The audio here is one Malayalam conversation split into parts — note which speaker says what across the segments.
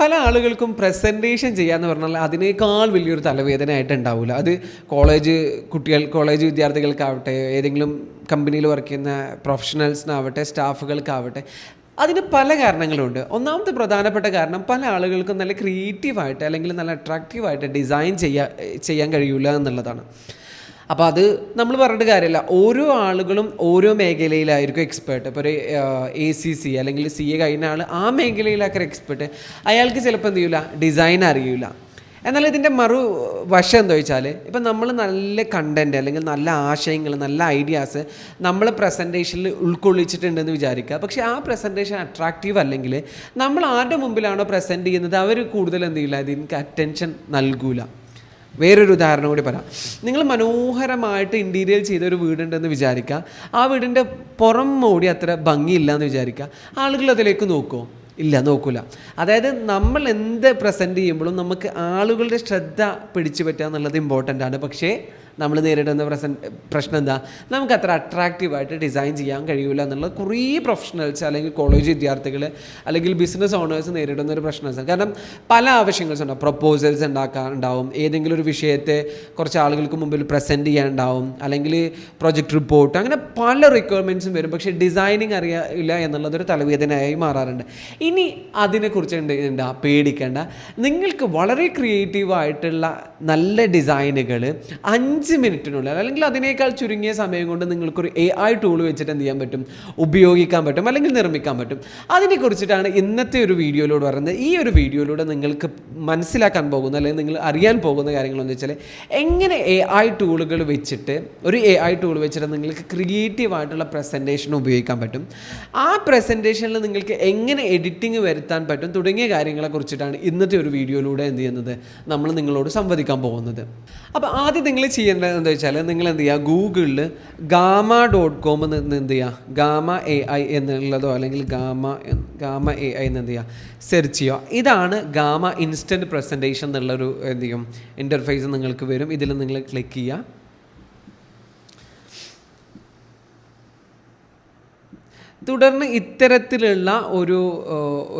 Speaker 1: പല ആളുകൾക്കും പ്രസന്റേഷൻ ചെയ്യാന്ന് പറഞ്ഞാൽ അതിനേക്കാൾ വലിയൊരു തലവേദന ആയിട്ട് ഉണ്ടാവില്ല അത് കോളേജ് കുട്ടികൾ കോളേജ് വിദ്യാർത്ഥികൾക്കാവട്ടെ ഏതെങ്കിലും കമ്പനിയിൽ വർക്ക് ചെയ്യുന്ന പ്രൊഫഷണൽസിനാവട്ടെ സ്റ്റാഫുകൾക്കാവട്ടെ അതിന് പല കാരണങ്ങളുണ്ട്. ഒന്നാമത്തെ പ്രധാനപ്പെട്ട കാരണം പല ആളുകൾക്കും നല്ല ക്രിയേറ്റീവായിട്ട് അല്ലെങ്കിൽ നല്ല അട്രാക്റ്റീവായിട്ട് ഡിസൈൻ ചെയ്യാൻ ചെയ്യാൻ കഴിയില്ല എന്നുള്ളതാണ്. അപ്പോൾ അത് നമ്മൾ പറഞ്ഞിട്ട് കാര്യമില്ല. ഓരോ ആളുകളും ഓരോ മേഖലയിലായിരിക്കും എക്സ്പേർട്ട് ഇപ്പോൾ ഒരു എ സി സി അല്ലെങ്കിൽ സി എ കഴിഞ്ഞ ആൾ ആ മേഖലയിലൊക്കെ എക്സ്പേർട്ട് അയാൾക്ക് ചിലപ്പോൾ എന്ത് ചെയ്യില്ല ഡിസൈൻ അറിയില്ല എന്നാൽ ഇതിന്റെ മറു വശം എന്താ വെച്ചാൽ ഇപ്പം നമ്മൾ നല്ല കണ്ടന്റ് അല്ലെങ്കിൽ നല്ല ആശയങ്ങൾ നല്ല ഐഡിയാസ് നമ്മൾ പ്രസന്റേഷനിൽ ഉൾക്കൊള്ളിച്ചിട്ടുണ്ടെന്ന് വിചാരിക്കുക. പക്ഷേ ആ പ്രസന്റേഷൻ അട്രാക്റ്റീവ് അല്ലെങ്കിൽ നമ്മൾ ആരുടെ മുമ്പിലാണോ പ്രസന്റ് ചെയ്യുന്നത് അവർ കൂടുതൽ എന്ത് ചെയ്യില്ല അതിന് അറ്റൻഷൻ നൽകൂല. വേറൊരു ഉദാഹരണം കൂടി പറയാം. നിങ്ങൾ മനോഹരമായിട്ട് ഇന്റീരിയർ ചെയ്ത ഒരു വീടുണ്ടെന്ന് വിചാരിക്കുക. ആ വീടിന്റെ പുറം മോടി അത്ര ഭംഗിയില്ല എന്ന് വിചാരിക്കുക. ആളുകൾ അതിലേക്ക് നോക്കുമോ ഇല്ല നോക്കൂല. അതായത് നമ്മൾ എന്ത് പ്രസന്റ് ചെയ്യുമ്പോഴും നമുക്ക് ആളുകളുടെ ശ്രദ്ധ പിടിച്ചു പറ്റുക എന്നുള്ളത് ഇമ്പോർട്ടന്റ് ആണ്. പക്ഷേ നമ്മൾ നേരിടുന്ന പ്രസൻ പ്രശ്നം എന്താ? നമുക്ക് അത്ര അട്രാക്റ്റീവായിട്ട് ഡിസൈൻ ചെയ്യാൻ കഴിയില്ല എന്നുള്ളത് കുറേ പ്രൊഫഷണൽസ് അല്ലെങ്കിൽ കോളേജ് വിദ്യാർത്ഥികൾ അല്ലെങ്കിൽ ബിസിനസ് ഓണേഴ്സ് നേരിടുന്ന ഒരു പ്രശ്നമാണ് കാരണം പല ആവശ്യങ്ങൾസ് ഉണ്ടാവും. പ്രൊപ്പോസൽസ് ഉണ്ടാക്കാൻ ഉണ്ടാവും. ഏതെങ്കിലും ഒരു വിഷയത്തെ കുറച്ച് ആളുകൾക്ക് മുമ്പിൽ പ്രസന്റ് ചെയ്യാൻ ഉണ്ടാവും. അല്ലെങ്കിൽ പ്രൊജക്ട് റിപ്പോർട്ട് അങ്ങനെ പല റിക്വയർമെന്റ്സും വരും. പക്ഷേ ഡിസൈനിങ് അറിയില്ല എന്നുള്ളതൊരു തലവേദനയായി മാറാറുണ്ട്. ഇനി അതിനെക്കുറിച്ച് എന്താ? പേടിക്കേണ്ട. നിങ്ങൾക്ക് വളരെ ക്രിയേറ്റീവായിട്ടുള്ള നല്ല ഡിസൈനുകൾ അഞ്ച് മിനിറ്റിനുള്ളിൽ അല്ലെങ്കിൽ അതിനേക്കാൾ ചുരുങ്ങിയ സമയം കൊണ്ട് നിങ്ങൾക്കൊരു എ ഐ ടൂൾ വെച്ചിട്ട് എന്ത് ചെയ്യാൻ പറ്റും? ഉപയോഗിക്കാൻ പറ്റും അല്ലെങ്കിൽ നിർമ്മിക്കാൻ പറ്റും. അതിനെക്കുറിച്ചിട്ടാണ് ഇന്നത്തെ ഒരു വീഡിയോയിലൂടെ പറയുന്നത്. ഈ ഒരു വീഡിയോയിലൂടെ നിങ്ങൾക്ക് മനസ്സിലാക്കാൻ പോകുന്ന അല്ലെങ്കിൽ നിങ്ങൾ അറിയാൻ പോകുന്ന കാര്യങ്ങളെന്ന് വെച്ചാൽ എങ്ങനെ എ ഐ ടൂളുകൾ വെച്ചിട്ട് ഒരു എ ഐ ടൂൾ വെച്ചിട്ട് നിങ്ങൾക്ക് ക്രിയേറ്റീവ് ആയിട്ടുള്ള പ്രസന്റേഷൻ ഉപയോഗിക്കാൻ പറ്റും? ആ പ്രസന്റേഷനിൽ നിങ്ങൾക്ക് എങ്ങനെ എഡിറ്റിംഗ് വരുത്താൻ പറ്റും? തുടങ്ങിയ കാര്യങ്ങളെ കുറിച്ചിട്ടാണ് ഇന്നത്തെ ഒരു വീഡിയോയിലൂടെ എന്ത് ചെയ്യുന്നത്? നമ്മൾ നിങ്ങളോട് സംവദിക്കാൻ പോകുന്നത്. അപ്പോൾ ആദ്യം നിങ്ങൾ ചെയ്യേണ്ടത് എന്താ വെച്ചാൽ നിങ്ങൾ എന്ത് ചെയ്യുക? ഗൂഗിളിൽ ഗാമ ഡോട്ട് കോം എന്ന് എന്ത് ചെയ്യുക? ഗാമ എ ഐ എന്നുള്ളതോ അല്ലെങ്കിൽ ഗാമ ഗാമ എ ഐ എന്ന് എന്ത് ചെയ്യുക? സെർച്ച് ചെയ്യുക. ഇതാണ് ഗാമ ഇൻസ്റ്റന്റ് പ്രസന്റേഷൻ എന്നുള്ളൊരു എന്ത് ചെയ്യും? ഇന്റർഫേസ് നിങ്ങൾക്ക് വരും. ഇതിൽ നിങ്ങൾ ക്ലിക്ക് ചെയ്യുക. തുടർന്ന് ഇത്തരത്തിലുള്ള ഒരു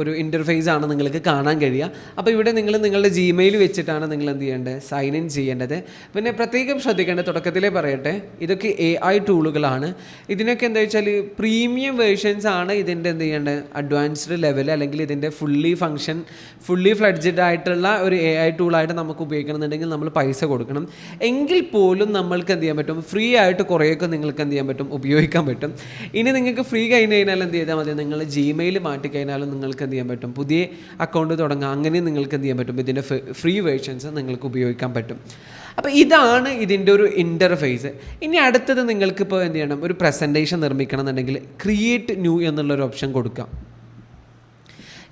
Speaker 1: ഒരു ഇന്റർഫേസ് ആണ് നിങ്ങൾക്ക് കാണാൻ കഴിയുക. അപ്പോൾ ഇവിടെ നിങ്ങൾ നിങ്ങളുടെ ജിമെയിൽ വെച്ചിട്ടാണ് നിങ്ങൾ എന്ത് ചെയ്യേണ്ടത്? സൈൻ ഇൻ ചെയ്യേണ്ടത്. പിന്നെ പ്രത്യേകം ശ്രദ്ധിക്കേണ്ടത് തുടക്കത്തിലേ പറയട്ടെ. ഇതൊക്കെ എ ഐ ടൂളുകളാണ് ഇതിനൊക്കെ എന്താ വെച്ചാൽ പ്രീമിയം വേർഷൻസ് ആണ് ഇതിന്റെ എന്ത് ചെയ്യേണ്ടത്? അഡ്വാൻസ്ഡ് ലെവൽ അല്ലെങ്കിൽ ഇതിന്റെ ഫുള്ളി ഫങ്ഷൻ ഫുള്ളി ഫ്ലഡ്ജഡ് ആയിട്ടുള്ള ഒരു എ ഐ ടൂളായിട്ട് നമുക്ക് ഉപയോഗിക്കണമെന്നുണ്ടെങ്കിൽ നമ്മൾ പൈസ കൊടുക്കണം. എങ്കിൽ പോലും നമ്മൾക്ക് എന്ത് ചെയ്യാൻ പറ്റും? ഫ്രീ ആയിട്ട് കുറേയൊക്കെ നിങ്ങൾക്ക് എന്ത് ചെയ്യാൻ പറ്റും? ഉപയോഗിക്കാൻ പറ്റും. ഇനി നിങ്ങൾക്ക് ഫ്രീ കഴിഞ്ഞ് കഴിഞ്ഞാൽ എന്ത് ചെയ്താൽ മതി? നിങ്ങൾ ജിമെയിൽ മാറ്റിക്കഴിഞ്ഞാലും നിങ്ങൾക്ക് എന്ത് ചെയ്യാൻ പറ്റും? പുതിയ അക്കൗണ്ട് തുടങ്ങാം. അങ്ങനെ നിങ്ങൾക്ക് എന്ത് ചെയ്യാൻ പറ്റും? ഇതിന്റെ ഫ്രീ വേർഷൻസ് നിങ്ങൾക്ക് ഉപയോഗിക്കാൻ പറ്റും. അപ്പോൾ ഇതാണ് ഇതിന്റെ ഒരു ഇന്റർഫേസ് ഇനി അടുത്തത് നിങ്ങൾക്ക് ഇപ്പോൾ എന്ത് ചെയ്യണം? ഒരു പ്രസന്റേഷൻ നിർമ്മിക്കണം എന്നുണ്ടെങ്കിൽ ക്രിയേറ്റ് ന്യൂ എന്നുള്ളൊരു ഓപ്ഷൻ കൊടുക്കാം.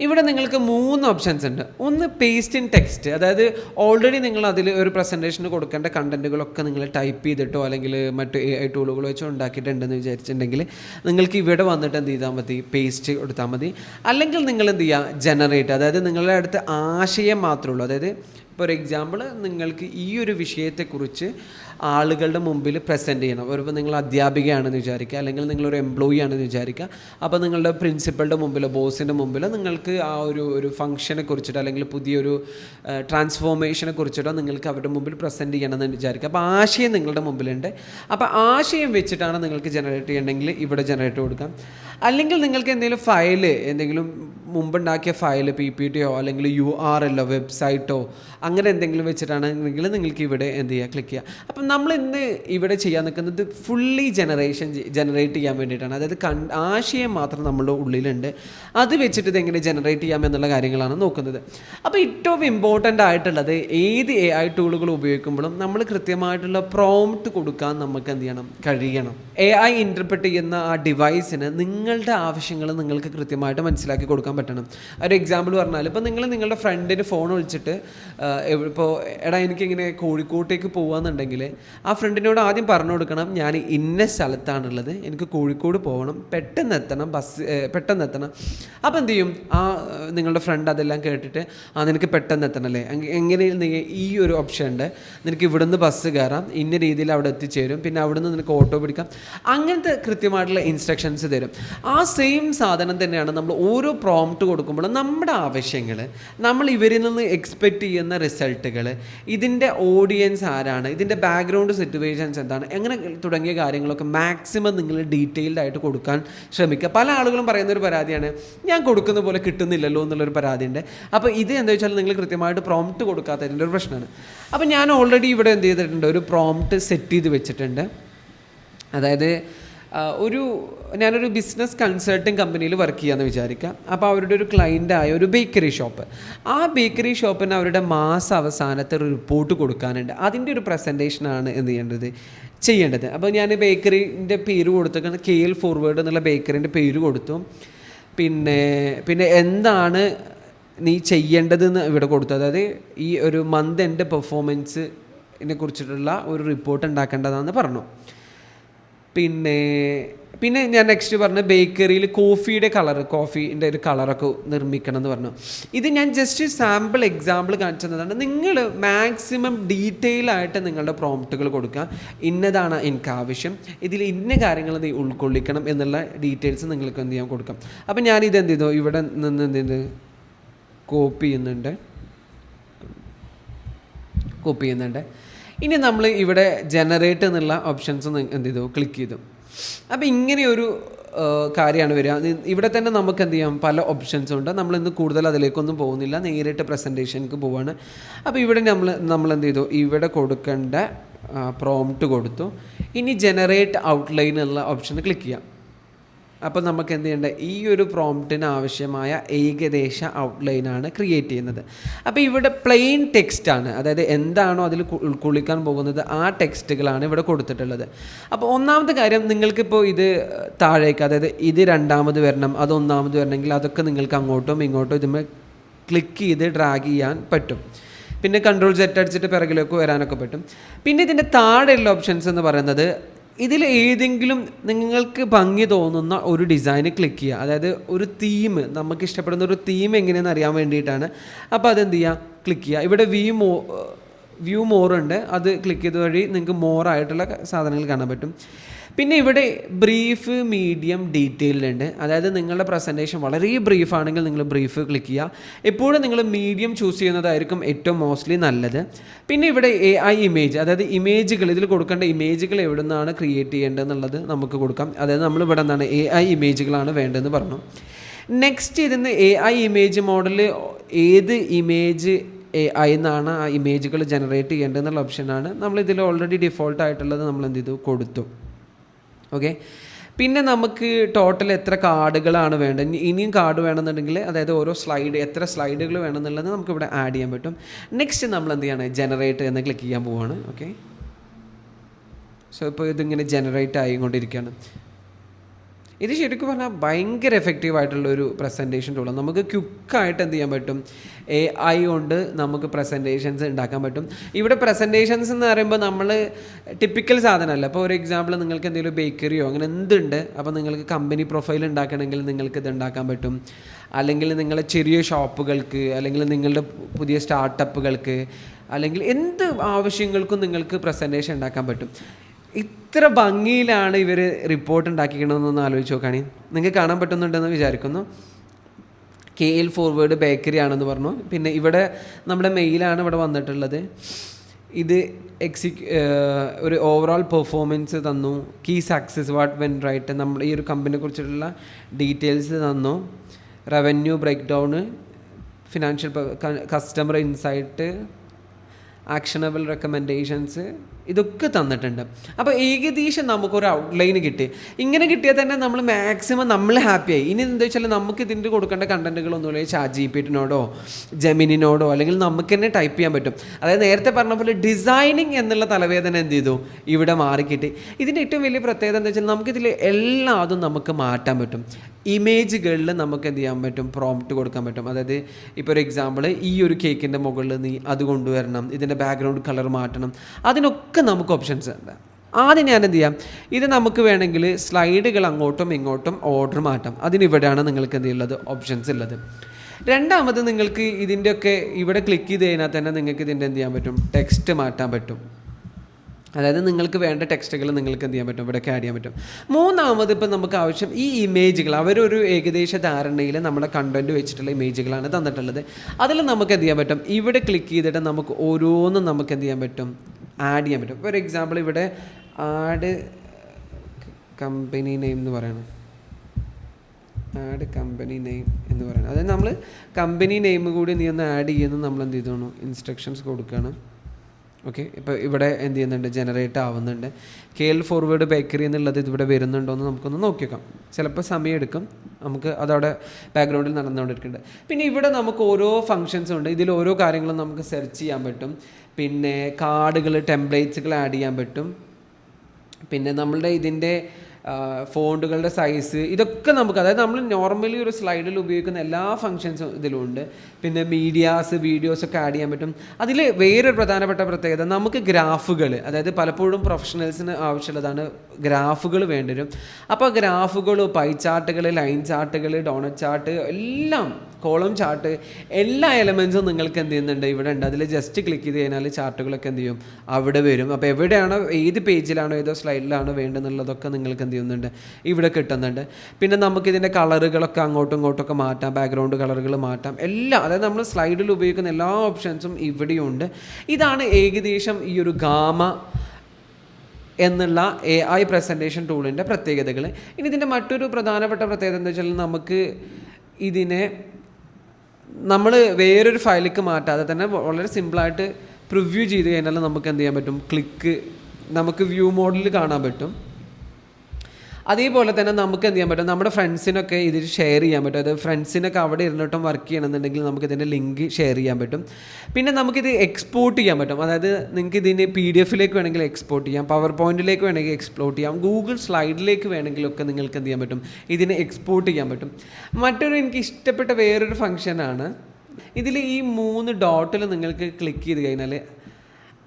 Speaker 1: ഇവിടെ നിങ്ങൾക്ക് മൂന്ന് ഓപ്ഷൻസ് ഉണ്ട്. ഒന്ന് പേസ്റ്റ് ഇൻ ടെക്സ്റ്റ് അതായത് ഓൾറെഡി നിങ്ങൾ അതിൽ ഒരു പ്രസന്റേഷന് കൊടുക്കേണ്ട കണ്ടന്റുകളൊക്കെ നിങ്ങൾ ടൈപ്പ് ചെയ്തിട്ടോ അല്ലെങ്കിൽ മറ്റ് എ ഐ ടൂളുകൾ വെച്ചോ ഉണ്ടാക്കിയിട്ടുണ്ടെന്ന് വിചാരിച്ചിട്ടുണ്ടെങ്കിൽ നിങ്ങൾക്ക് ഇവിടെ വന്നിട്ട് എന്ത് ചെയ്താൽ മതി? പേസ്റ്റ് കൊടുത്താൽ മതി. അല്ലെങ്കിൽ നിങ്ങൾ എന്ത് ചെയ്യുക ജനറേറ്റ് അതായത് നിങ്ങളുടെ അടുത്ത് ആശയം മാത്രമേ ഉള്ളൂ. അതായത് ഫോർ എക്സാമ്പിൾ നിങ്ങൾക്ക് ഈ ഒരു വിഷയത്തെക്കുറിച്ച് ആളുകളുടെ മുമ്പിൽ പ്രസന്റ് ചെയ്യണം. ഒരു നിങ്ങൾ അധ്യാപികയാണെന്ന് വിചാരിക്കുക അല്ലെങ്കിൽ നിങ്ങളൊരു എംപ്ലോയി ആണെന്ന് വിചാരിക്കുക അപ്പോൾ നിങ്ങളുടെ പ്രിൻസിപ്പളുടെ മുമ്പിലോ ബോസിന്റെ മുമ്പിലോ നിങ്ങൾക്ക് ആ ഒരു ഒരു ഫംഗ്ഷനെ കുറിച്ചിട്ടോ അല്ലെങ്കിൽ പുതിയൊരു ട്രാൻസ്ഫോർമേഷനെ കുറിച്ചിട്ടോ നിങ്ങൾക്ക് അവരുടെ മുമ്പിൽ പ്രസന്റ് ചെയ്യണമെന്ന് വിചാരിക്കുക. അപ്പോൾ ആശയം നിങ്ങളുടെ മുമ്പിലുണ്ട്. അപ്പോൾ ആശയം വെച്ചിട്ടാണ് നിങ്ങൾക്ക് ജനറേറ്റ് ചെയ്യണമെങ്കിൽ ഇവിടെ ജനറേറ്റ് കൊടുക്കാം. അല്ലെങ്കിൽ നിങ്ങൾക്ക് എന്തെങ്കിലും ഫയൽ എന്തെങ്കിലും മുമ്പുണ്ടാക്കിയ ഫയൽ പി പി ടിയോ അല്ലെങ്കിൽ യു ആർ എല്ലോ വെബ്സൈറ്റോ അങ്ങനെ എന്തെങ്കിലും വെച്ചിട്ടാണെങ്കിൽ നിങ്ങൾക്ക് ഇവിടെ എന്ത് ചെയ്യുക ക്ലിക്ക് ചെയ്യുക. അപ്പം നമ്മൾ ഇന്ന് ഇവിടെ ചെയ്യാൻ നിൽക്കുന്നത് ഫുള്ളി ജനറേഷൻ ജനറേറ്റ് ചെയ്യാൻ വേണ്ടിയിട്ടാണ്. അതായത് ആശയം മാത്രം നമ്മുടെ ഉള്ളിലുണ്ട്. അത് വെച്ചിട്ട് ഇത് എങ്ങനെ ജനറേറ്റ് ചെയ്യാം എന്നുള്ള കാര്യങ്ങളാണ് നോക്കുന്നത്. അപ്പോൾ ഏറ്റവും ഇമ്പോർട്ടന്റ് ആയിട്ടുള്ളത് ഏത് എ ഐ ടൂളുകൾ ഉപയോഗിക്കുമ്പോഴും നമ്മൾ കൃത്യമായിട്ടുള്ള പ്രോംപ്റ്റ് കൊടുക്കാൻ നമുക്ക് എന്ത് ചെയ്യണം? കഴിയണം. എ ഐ ഇന്റർപ്രറ്റ് ചെയ്യുന്ന ആ ഡിവൈസിന് നിങ്ങളുടെ ആവശ്യങ്ങൾ നിങ്ങൾക്ക് കൃത്യമായിട്ട് മനസ്സിലാക്കി കൊടുക്കാൻ പറ്റണം. ഒരു എക്സാമ്പിൾ പറഞ്ഞാൽ ഇപ്പോൾ നിങ്ങൾ നിങ്ങളുടെ ഫ്രണ്ടിന് ഫോൺ വിളിച്ചിട്ട് ഇപ്പോൾ എടാ എനിക്കിങ്ങനെ കോഴിക്കോട്ടേക്ക് പോകാന്നുണ്ടെങ്കിൽ ആ ഫ്രണ്ടിനോട് ആദ്യം പറഞ്ഞു കൊടുക്കണം ഞാൻ ഇന്ന സ്ഥലത്താണുള്ളത് എനിക്ക് കോഴിക്കോട് പോകണം പെട്ടെന്ന് എത്തണം ബസ് പെട്ടെന്ന് എത്തണം. അപ്പോൾ എന്ത് ചെയ്യും? ആ നിങ്ങളുടെ ഫ്രണ്ട് അതെല്ലാം കേട്ടിട്ട് ആ നിനക്ക് പെട്ടെന്ന് എത്തണം അല്ലേ? എങ്ക- എങ്ങനെ ഈ ഒരു ഓപ്ഷൻ ഉണ്ട്. നിനക്ക് ഇവിടുന്ന് ബസ് കയറാം ഇന്ന രീതിയിൽ അവിടെ എത്തിച്ചേരും പിന്നെ അവിടുന്ന് നിനക്ക് ഓട്ടോ പിടിക്കാം. അങ്ങനത്തെ കൃത്യമായിട്ടുള്ള ഇൻസ്ട്രക്ഷൻസ് തരും. ആ സെയിം സാധനം തന്നെയാണ് നമ്മൾ ഓരോ പ്രോംപ്റ്റ് കൊടുക്കുമ്പോഴും നമ്മുടെ ആവശ്യങ്ങൾ നമ്മൾ ഇവരിൽ നിന്ന് എക്സ്പെക്റ്റ് ചെയ്യുന്ന റിസൾട്ടുകൾ ഇതിന്റെ ഓഡിയൻസ് ആരാണ് ഇതിന്റെ ബാക്ക്ഗ്രൗണ്ട് സിറ്റുവേഷൻസ് എന്താണ്? എങ്ങനെ തുടങ്ങിയ കാര്യങ്ങളൊക്കെ മാക്സിമം നിങ്ങൾ ഡീറ്റെയിൽഡ് ആയിട്ട് കൊടുക്കാൻ ശ്രമിക്കുക. പല ആളുകളും പറയുന്ന ഒരു പരാതിയാണ് ഞാൻ കൊടുക്കുന്ന പോലെ കിട്ടുന്നില്ലല്ലോ എന്നുള്ളൊരു പരാതിയുണ്ട്. അപ്പോൾ ഇത് എന്താ വെച്ചാൽ നിങ്ങൾ കൃത്യമായിട്ട് പ്രോംപ്റ്റ് കൊടുക്കാത്തതിന്റെ ഒരു പ്രശ്നമാണ്. അപ്പോൾ ഞാൻ ഓൾറെഡി ഇവിടെ എന്ത് ചെയ്തിട്ടുണ്ട്? ഒരു പ്രോംപ്റ്റ് സെറ്റ് ചെയ്ത് വെച്ചിട്ടുണ്ട്. അതായത് ഒരു ഞാനൊരു ബിസിനസ് കൺസൾട്ടിങ് കമ്പനിയിൽ വർക്ക് ചെയ്യാമെന്ന് വിചാരിക്കാം. അപ്പോൾ അവരുടെ ഒരു ക്ലയന്റായ ഒരു ബേക്കറി ഷോപ്പ് ആ ബേക്കറി ഷോപ്പിന് അവരുടെ മാസ അവസാനത്തെ ഒരു റിപ്പോർട്ട് കൊടുക്കാനുണ്ട്. അതിന്റെ ഒരു പ്രസന്റേഷനാണ് എന്ത് ചെയ്യേണ്ടത്? ചെയ്യേണ്ടത്. അപ്പോൾ ഞാൻ ബേക്കറിന്റെ പേര് കൊടുത്തേക്കുന്നത് കെ എൽ ഫോർവേഡ് എന്നുള്ള ബേക്കറിന്റെ പേര് കൊടുത്തു. പിന്നെ പിന്നെ എന്താണ് നീ ചെയ്യേണ്ടതെന്ന് ഇവിടെ കൊടുത്തു. അതായത് ഈ ഒരു മന്ത് എന്റെ പെർഫോമൻസിനെ കുറിച്ചിട്ടുള്ള ഒരു റിപ്പോർട്ട് ഉണ്ടാക്കേണ്ടതാണെന്ന് പറഞ്ഞു. പിന്നെ പിന്നെ ഞാൻ നെക്സ്റ്റ് പറഞ്ഞ ബേക്കറിയിൽ കോഫിയുടെ കളർ കോഫീന്റെ ഒരു കളറൊക്കെ നിർമ്മിക്കണം എന്ന് പറഞ്ഞു. ഇത് ഞാൻ ജസ്റ്റ് സാമ്പിൾ എക്സാമ്പിൾ കാണിച്ചു തന്നതാണ് നിങ്ങൾ മാക്സിമം ഡീറ്റെയിൽ ആയിട്ട് നിങ്ങളുടെ പ്രോംപ്റ്റുകൾ കൊടുക്കുക. ഇന്നതാണ് എനിക്ക് ആവശ്യം. ഇതിൽ ഇന്ന കാര്യങ്ങൾ നീ ഉൾക്കൊള്ളിക്കണം എന്നുള്ള ഡീറ്റെയിൽസ് നിങ്ങൾക്ക് എന്ത് ചെയ്യാൻ കൊടുക്കാം. അപ്പം ഞാനിത് എന്ത് ചെയ്തു? ഇവിടെ നിന്ന് എന്ത് ചെയ്ത്? കോപ്പി ചെയ്യുന്നുണ്ട്. കോപ്പി ചെയ്യുന്നുണ്ട്. ഇനി നമ്മൾ ഇവിടെ ജനറേറ്റ് എന്നുള്ള ഓപ്ഷൻസ് എന്ത് ചെയ്തു? ക്ലിക്ക് ചെയ്തു. അപ്പോൾ ഇങ്ങനെയൊരു കാര്യമാണ് വരിക. ഇവിടെ തന്നെ നമുക്ക് എന്ത് ചെയ്യാം? പല ഓപ്ഷൻസ് ഉണ്ട്. നമ്മൾ ഇന്ന് കൂടുതൽ അതിലേക്കൊന്നും പോകുന്നില്ല. നേരിട്ട് പ്രസന്റേഷനിക്ക് പോവാണ്. അപ്പോൾ ഇവിടെ നമ്മൾ നമ്മൾ എന്ത് ചെയ്തു? ഇവിടെ കൊടുക്കേണ്ട പ്രോംപ്റ്റ് കൊടുത്തു. ഇനി ജനറേറ്റ് ഔട്ട്ലൈൻ എന്നുള്ള ഓപ്ഷൻ ക്ലിക്ക് ചെയ്യാം. അപ്പോൾ നമുക്ക് എന്ത് ചെയ്യേണ്ട? ഈ ഒരു പ്രോംപ്റ്റിന് ആവശ്യമായ ഏകദേശ ഔട്ട്ലൈനാണ് ക്രിയേറ്റ് ചെയ്യുന്നത്. അപ്പോൾ ഇവിടെ പ്ലെയിൻ ടെക്സ്റ്റാണ് അതായത് എന്താണോ അതിൽ ഉൾക്കൊള്ളിക്കാൻ പോകുന്നത് ആ ടെക്സ്റ്റുകളാണ് ഇവിടെ കൊടുത്തിട്ടുള്ളത്. അപ്പോൾ ഒന്നാമത്തെ കാര്യം നിങ്ങൾക്കിപ്പോൾ ഇത് താഴേക്ക് അതായത് ഇത് രണ്ടാമത് വരണം അത് ഒന്നാമത് വരണമെങ്കിൽ അതൊക്കെ നിങ്ങൾക്ക് അങ്ങോട്ടും ഇങ്ങോട്ടും ഇതുമേ ക്ലിക്ക് ചെയ്ത് ഡ്രാഗ് ചെയ്യാൻ പറ്റും. പിന്നെ കൺട്രോൾ സെറ്റ് അടിച്ചിട്ട് പിറകിലേക്ക് വരാനൊക്കെ പറ്റും. പിന്നെ ഇതിന്റെ താഴെയുള്ള ഓപ്ഷൻസ് എന്ന് പറയുന്നത് ഇതിൽ ഏതെങ്കിലും നിങ്ങൾക്ക് ഭംഗി തോന്നുന്ന ഒരു ഡിസൈൻ ക്ലിക്ക് ചെയ്യുക. അതായത് ഒരു തീം നമുക്ക് ഇഷ്ടപ്പെടുന്ന ഒരു തീം എങ്ങനെയെന്ന് അറിയാൻ വേണ്ടിയിട്ടാണ്. അപ്പോൾ അതെന്ത് ചെയ്യുക? ക്ലിക്ക് ചെയ്യുക. ഇവിടെ വ്യൂ മോ വ്യൂ മോറുണ്ട് അത് ക്ലിക്ക് ചെയ്ത വഴി നിങ്ങൾക്ക് മോറായിട്ടുള്ള സാധനങ്ങൾ കാണാൻ പറ്റും. പിന്നെ ഇവിടെ ബ്രീഫ് മീഡിയം ഡീറ്റെയിൽഡ് ഉണ്ട്. അതായത് നിങ്ങളുടെ പ്രസന്റേഷൻ വളരെ ബ്രീഫ് ആണെങ്കിൽ നിങ്ങൾ ബ്രീഫ് ക്ലിക്ക് ചെയ്യുക. എപ്പോഴും നിങ്ങൾ മീഡിയം ചൂസ് ചെയ്യുന്നതായിരിക്കും ഏറ്റവും മോസ്റ്റ്ലി നല്ലത്. പിന്നെ ഇവിടെ എ ഐ ഇമേജ് അതായത് ഇമേജുകൾ ഇതിൽ കൊടുക്കേണ്ട ഇമേജുകൾ എവിടെ നിന്നാണ് ക്രിയേറ്റ് ചെയ്യേണ്ടതെന്നുള്ളത് നമുക്ക് കൊടുക്കാം. അതായത് നമ്മൾ ഇവിടെ എന്താണ് എ ഐ ഇമേജുകളാണ് വേണ്ടതെന്ന് പറഞ്ഞു. നെക്സ്റ്റ് ഇതിന്ന് എ ഐ ഇമേജ് മോഡൽ ഏത് ഇമേജ് എ ഐ എന്നാണ് ആ ഇമേജുകൾ ജനറേറ്റ് ചെയ്യേണ്ടതെന്നുള്ള ഓപ്ഷനാണ് നമ്മൾ ഇതിൽ ഓൾറെഡി ഡിഫോൾട്ട് ആയിട്ടുള്ളത് നമ്മൾ എന്ത് ചെയ്തു? കൊടുത്തു. ഓക്കെ പിന്നെ നമുക്ക് ടോട്ടൽ എത്ര കാർഡുകളാണ് വേണ്ടത്? ഇനി- ഇനിയും കാർഡ് വേണമെന്നുണ്ടെങ്കിൽ അതായത് ഓരോ സ്ലൈഡ് എത്ര സ്ലൈഡുകൾ വേണമെന്നുള്ളത് നമുക്ക് ഇവിടെ ആഡ് ചെയ്യാൻ പറ്റും. നെക്സ്റ്റ് നമ്മൾ എന്ത് ചെയ്യണം? ജനറേറ്റ് എന്ന് ക്ലിക്ക് ചെയ്യാൻ പോവാണ്. ഓക്കെ സോ ഇപ്പോൾ ഇതിങ്ങനെ ജനറേറ്റ് ആയിക്കൊണ്ടിരിക്കുകയാണ്. ഇത് ശരിക്കും പറഞ്ഞാൽ ഭയങ്കര എഫക്റ്റീവ് ആയിട്ടുള്ള ഒരു പ്രസന്റേഷൻ ടൂളാണ് നമുക്ക് ക്വിക്കായിട്ട് എന്ത് ചെയ്യാൻ പറ്റും? എ ഐ കൊണ്ട് നമുക്ക് പ്രസന്റേഷൻസ് ഉണ്ടാക്കാൻ പറ്റും. ഇവിടെ പ്രസന്റേഷൻസ് എന്ന് പറയുമ്പോൾ നമ്മൾ ടിപ്പിക്കൽ സാധനമല്ല. അപ്പോൾ ഒരു എക്സാമ്പിൾ നിങ്ങൾക്ക് എന്തെങ്കിലും ബേക്കറിയോ അങ്ങനെ എന്തുണ്ട്? അപ്പോൾ നിങ്ങൾക്ക് കമ്പനി പ്രൊഫൈൽ ഉണ്ടാക്കണമെങ്കിൽ നിങ്ങൾക്ക് ഇത് ഉണ്ടാക്കാൻ പറ്റും. അല്ലെങ്കിൽ നിങ്ങളുടെ ചെറിയ ഷോപ്പുകൾക്ക് അല്ലെങ്കിൽ നിങ്ങളുടെ പുതിയ സ്റ്റാർട്ടപ്പുകൾക്ക് അല്ലെങ്കിൽ എന്ത് ആവശ്യങ്ങൾക്കും നിങ്ങൾക്ക് പ്രസന്റേഷൻ ഉണ്ടാക്കാൻ പറ്റും. ഇത്ര ഭംഗിയിലാണ് ഇവർ റിപ്പോർട്ട് ഉണ്ടാക്കിക്കണമെന്നൊന്ന് ആലോചിച്ച് നോക്കുകയാണെ നിങ്ങൾക്ക് കാണാൻ പറ്റുന്നുണ്ടെന്ന് വിചാരിക്കുന്നു. കെ എൽ ഫോർവേഡ് ബേക്കറി ആണെന്ന് പറഞ്ഞു. പിന്നെ ഇവിടെ നമ്മുടെ മെയിലാണ് ഇവിടെ വന്നിട്ടുള്ളത്. ഇത് എക്സിക്യൂ ഒരു ഓവറോൾ പെർഫോമൻസ് തന്നു. Key success what went right നമ്മൾ ഈ ഒരു കമ്പനിയെ കുറിച്ചിട്ടുള്ള ഡീറ്റെയിൽസ് തന്നു. Revenue break down financial customer insight actionable recommendations ഇതൊക്കെ തന്നിട്ടുണ്ട്. അപ്പോൾ ഏകദേശം നമുക്കൊരു ഔട്ട്ലൈൻ കിട്ടി. ഇങ്ങനെ കിട്ടിയാൽ തന്നെ നമ്മൾ മാക്സിമം നമ്മൾ ഹാപ്പിയായി ഇനി എന്താ വെച്ചാൽ നമുക്ക് ഇതിന്റെ കൊടുക്കേണ്ട കണ്ടന്റുകളൊന്നുമില്ല ചാറ്റ് ജി പി ടിനോടോ ജെമിനിനോടോ അല്ലെങ്കിൽ നമുക്ക് തന്നെ ടൈപ്പ് ചെയ്യാൻ പറ്റും. അതായത് നേരത്തെ പറഞ്ഞ പോലെ ഡിസൈനിങ് എന്നുള്ള തലവേദന എന്ത് ചെയ്തു? ഇവിടെ മാറിക്കിട്ടി. ഇതിന്റെ ഏറ്റവും വലിയ പ്രത്യേകത എന്താ വെച്ചാൽ നമുക്കിതിൽ എല്ലാതും നമുക്ക് മാറ്റാൻ പറ്റും. ഇമേജുകളിൽ നമുക്ക് എന്ത് ചെയ്യാൻ പറ്റും? പ്രോംപ്റ്റ് കൊടുക്കാൻ പറ്റും. അതായത് ഇപ്പോൾ ഒരു എക്സാമ്പിൾ ഈ ഒരു കേക്കിന്റെ മുകളിൽ നീ അത് കൊണ്ടുവരണം. ഇതിന്റെ ബാക്ക്ഗ്രൗണ്ട് കളർ മാറ്റണം. അതിനൊക്കെ നമുക്ക് ഓപ്ഷൻസ് ഉണ്ട്. ആദ്യം ഞാൻ എന്ത് ചെയ്യാം? ഇത് നമുക്ക് വേണമെങ്കിൽ സ്ലൈഡുകൾ അങ്ങോട്ടും ഇങ്ങോട്ടും ഓർഡർ മാറ്റാം. അതിനിവിടെയാണ് നിങ്ങൾക്ക് എന്ത് ഉള്ളത് ഓപ്ഷൻസ് ഉള്ളത്. രണ്ടാമത് നിങ്ങൾക്ക് ഇതിന്റെയൊക്കെ ഇവിടെ ക്ലിക്ക് ചെയ്ത് കഴിഞ്ഞാൽ തന്നെ നിങ്ങൾക്ക് ഇതിന്റെ എന്ത് ചെയ്യാൻ പറ്റും? ടെക്സ്റ്റ് മാറ്റാൻ പറ്റും. അതായത് നിങ്ങൾക്ക് വേണ്ട ടെക്സ്റ്റുകൾ നിങ്ങൾക്ക് എന്ത് ചെയ്യാൻ പറ്റും? ഇവിടെ ആഡ് ചെയ്യാൻ പറ്റും. മൂന്നാമത് ഇപ്പം നമുക്ക് ആവശ്യം ഈ ഇമേജുകൾ അവരൊരു ഏകദേശ ധാരണയിൽ നമ്മുടെ കണ്ടന്റ് വെച്ചിട്ടുള്ള ഇമേജുകളാണ് തന്നിട്ടുള്ളത്. അതിൽ നമുക്ക് എന്ത് ചെയ്യാൻ പറ്റും? ഇവിടെ ക്ലിക്ക് ചെയ്തിട്ട് നമുക്ക് ഓരോന്നും നമുക്ക് എന്ത് ചെയ്യാൻ പറ്റും? ആഡ് ചെയ്യാൻ പറ്റും. ഫോർ എക്സാമ്പിൾ ഇവിടെ ആഡ് കമ്പനി നെയിം എന്ന് പറയണം. ആഡ് കമ്പനി നെയിം എന്ന് പറയുന്നത് അതായത് നമ്മൾ കമ്പനി നെയിം കൂടി നീ ഒന്ന് ആഡ് ചെയ്യുന്നത് നമ്മൾ എന്ത് ചെയ്തോണം? ഇൻസ്ട്രക്ഷൻസ് കൊടുക്കുകയാണ് ഓക്കെ ഇപ്പോൾ ഇവിടെ എന്ത് ചെയ്യുന്നുണ്ട്? ജനറേറ്റ് ആവുന്നുണ്ട്. കെ എൽ ഫോർവേഡ് ബേക്കറി എന്നുള്ളത് ഇതിവിടെ വരുന്നുണ്ടോ എന്ന് നമുക്കൊന്ന് നോക്കിയേക്കാം. ചിലപ്പോൾ സമയമെടുക്കും. നമുക്ക് അതവിടെ ബാക്ക്ഗ്രൗണ്ടിൽ നടന്നുകൊണ്ടിരിക്കുന്നുണ്ട്. പിന്നെ ഇവിടെ നമുക്ക് ഓരോ ഫങ്ഷൻസും ഉണ്ട്. ഇതിൽ ഓരോ കാര്യങ്ങളും നമുക്ക് സെർച്ച് ചെയ്യാൻ പറ്റും. പിന്നെ കാർഡുകൾ ടെംപ്ലേറ്റ്സുകൾ ആഡ് ചെയ്യാൻ പറ്റും. പിന്നെ നമ്മളുടെ ഇതിന്റെ ഫോണ്ടുകളുടെ സൈസ് ഇതൊക്കെ നമുക്ക് അതായത് നമ്മൾ നോർമലി ഒരു സ്ലൈഡിൽ ഉപയോഗിക്കുന്ന എല്ലാ ഫങ്ഷൻസും ഇതിലുണ്ട്. പിന്നെ മീഡിയാസ് വീഡിയോസ് ഒക്കെ ആഡ് ചെയ്യാൻ പറ്റും. അതിൽ വേറൊരു പ്രധാനപ്പെട്ട പ്രത്യേകത നമുക്ക് ഗ്രാഫുകൾ അതായത് പലപ്പോഴും പ്രൊഫഷണൽസിന് ആവശ്യമുള്ളതാണ് ഗ്രാഫുകൾ വേണ്ടിവരും. അപ്പോൾ ഗ്രാഫുകൾ പൈ ചാർട്ടുകൾ ലൈൻ ചാർട്ടുകൾ ഡോണറ്റ് ചാർട്ട് എല്ലാം കോളം ചാർട്ട് എല്ലാ എലമെൻസും നിങ്ങൾക്ക് എന്ത് ചെയ്യുന്നുണ്ട്? ഇവിടെ ഉണ്ട്. അതിൽ ജസ്റ്റ് ക്ലിക്ക് ചെയ്ത് കഴിഞ്ഞാൽ ചാർട്ടുകളൊക്കെ എന്ത് ചെയ്യും? അവിടെ വരും. അപ്പോൾ എവിടെയാണോ ഏത് പേജിലാണോ ഏതോ സ്ലൈഡിലാണോ വേണ്ടെന്നുള്ളതൊക്കെ നിങ്ങൾക്ക് എന്ത് ചെയ്യുന്നുണ്ട്? ഇവിടെ കിട്ടുന്നുണ്ട്. പിന്നെ നമുക്ക് ഇതിന്റെ കളറുകളൊക്കെ അങ്ങോട്ടും ഇങ്ങോട്ടൊക്കെ മാറ്റാം. ബാക്ക്ഗ്രൗണ്ട് കളറുകൾ മാറ്റാം. എല്ലാം അതായത് നമ്മൾ സ്ലൈഡിൽ ഉപയോഗിക്കുന്ന എല്ലാ ഓപ്ഷൻസും ഇവിടെയുണ്ട്. ഇതാണ് ഏകദേശം ഈ ഒരു ഗാമ എന്നുള്ള എ ഐ പ്രസന്റേഷൻ ടൂളിന്റെ പ്രത്യേകതകൾ ഇനി ഇതിന്റെ മറ്റൊരു പ്രധാനപ്പെട്ട പ്രത്യേകത എന്താ വെച്ചാൽ നമുക്ക് ഇതിനെ നമ്മൾ വേറൊരു ഫയലിലേക്ക് മാറ്റാതെ തന്നെ വളരെ സിമ്പിളായിട്ട് പ്രിവ്യൂ ചെയ്ത് കഴിഞ്ഞാൽ നമുക്ക് എന്ത് ചെയ്യാൻ പറ്റും? ക്ലിക്ക് നമുക്ക് വ്യൂ മോഡിൽ കാണാൻ പറ്റും. അതേപോലെ തന്നെ നമുക്ക് എന്ത് ചെയ്യാൻ പറ്റും? നമ്മുടെ ഫ്രണ്ട്സിനൊക്കെ ഇതിൽ ഷെയർ ചെയ്യാൻ പറ്റും. അതായത് ഫ്രണ്ട്സിനൊക്കെ അവിടെ ഇരുന്നിട്ടും വർക്ക് ചെയ്യണമെന്നുണ്ടെങ്കിൽ നമുക്ക് ഇതിന്റെ ലിങ്ക് ഷെയർ ചെയ്യാൻ പറ്റും. പിന്നെ നമുക്കിത് എക്സ്പോർട്ട് ചെയ്യാൻ പറ്റും. അതായത് നിങ്ങൾക്ക് ഇതിന് പി ഡി എഫിലേക്ക് വേണമെങ്കിൽ എക്സ്പോർട്ട് ചെയ്യാം. പവർ പോയിന്റിലേക്ക് വേണമെങ്കിൽ എക്സ്പോർട്ട് ചെയ്യാം. ഗൂഗിൾ സ്ലൈഡിലേക്ക് വേണമെങ്കിലൊക്കെ നിങ്ങൾക്ക് എന്ത് ചെയ്യാൻ പറ്റും? ഇതിനെ എക്സ്പോർട്ട് ചെയ്യാൻ പറ്റും. മറ്റൊരു എനിക്ക് ഇഷ്ടപ്പെട്ട വേറൊരു ഫംഗ്ഷനാണ് ഇതിൽ ഈ മൂന്ന് ഡോട്ടിൽ നിങ്ങൾക്ക് ക്ലിക്ക് ചെയ്ത് കഴിഞ്ഞാൽ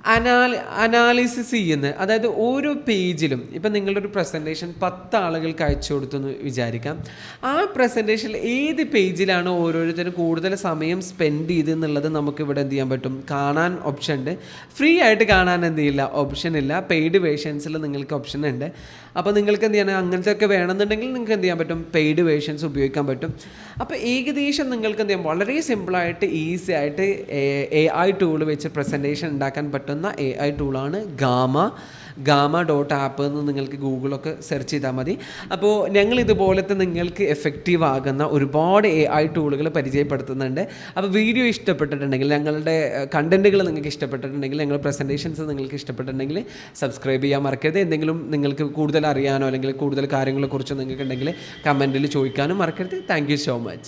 Speaker 1: അനാലി അനാലിസിസ് ചെയ്യുന്ന അതായത് ഓരോ പേജിലും ഇപ്പം നിങ്ങളുടെ ഒരു പ്രസന്റേഷൻ പത്ത് ആളുകൾക്ക് അയച്ചു കൊടുത്തു എന്ന് വിചാരിക്കാം. ആ പ്രസന്റേഷനിൽ ഏത് പേജിലാണ് ഓരോരുത്തരും കൂടുതൽ സമയം സ്പെൻഡ് ചെയ്ത് എന്നുള്ളത് നമുക്ക് ഇവിടെ എന്ത് ചെയ്യാൻ പറ്റും? കാണാൻ ഓപ്ഷൻ ഉണ്ട്. ഫ്രീ ആയിട്ട് കാണാൻ എന്ത് ചെയ്യില്ല? ഓപ്ഷൻ ഇല്ല. പെയ്ഡ് വേഷൻസിൽ നിങ്ങൾക്ക് ഓപ്ഷൻ ഉണ്ട്. അപ്പോൾ നിങ്ങൾക്ക് എന്ത് ചെയ്യണം? അങ്ങനത്തെ ഒക്കെ വേണമെന്നുണ്ടെങ്കിൽ നിങ്ങൾക്ക് എന്ത് ചെയ്യാൻ പറ്റും? പെയ്ഡ് വേഷൻസ് ഉപയോഗിക്കാൻ പറ്റും. അപ്പോൾ ഏകദേശം നിങ്ങൾക്ക് എന്ത് ചെയ്യാം? വളരെ സിമ്പിളായിട്ട് ഈസി ആയിട്ട് എ ഐ ടൂൾ വെച്ച് പ്രസന്റേഷൻ ഉണ്ടാക്കാൻ പറ്റുന്ന എ ഐ ടൂളാണ് ഗാമ. ഗാമ ഡോട്ട് ആപ്പ് എന്ന് നിങ്ങൾക്ക് ഗൂഗിളൊക്കെ സെർച്ച് ചെയ്താൽ മതി. അപ്പോൾ ഞങ്ങൾ ഇതുപോലത്തെ നിങ്ങൾക്ക് എഫക്റ്റീവ് ആകുന്ന ഒരുപാട് എ ഐ ടൂളുകൾ പരിചയപ്പെടുത്തുന്നുണ്ട്. അപ്പോൾ വീഡിയോ ഇഷ്ടപ്പെട്ടിട്ടുണ്ടെങ്കിൽ ഞങ്ങളുടെ കണ്ടന്റുകൾ നിങ്ങൾക്ക് ഇഷ്ടപ്പെട്ടിട്ടുണ്ടെങ്കിൽ ഞങ്ങളുടെ പ്രസന്റേഷൻസ് നിങ്ങൾക്ക് ഇഷ്ടപ്പെട്ടിട്ടുണ്ടെങ്കിൽ സബ്സ്ക്രൈബ് ചെയ്യാൻ മറക്കരുത്. എന്തെങ്കിലും നിങ്ങൾക്ക് കൂടുതൽ അറിയാനോ അല്ലെങ്കിൽ കൂടുതൽ കാര്യങ്ങളെക്കുറിച്ചോ നിങ്ങൾക്ക് ഉണ്ടെങ്കിൽ കമന്റിൽ ചോദിക്കാനും മറക്കരുത്. Thank so much думать.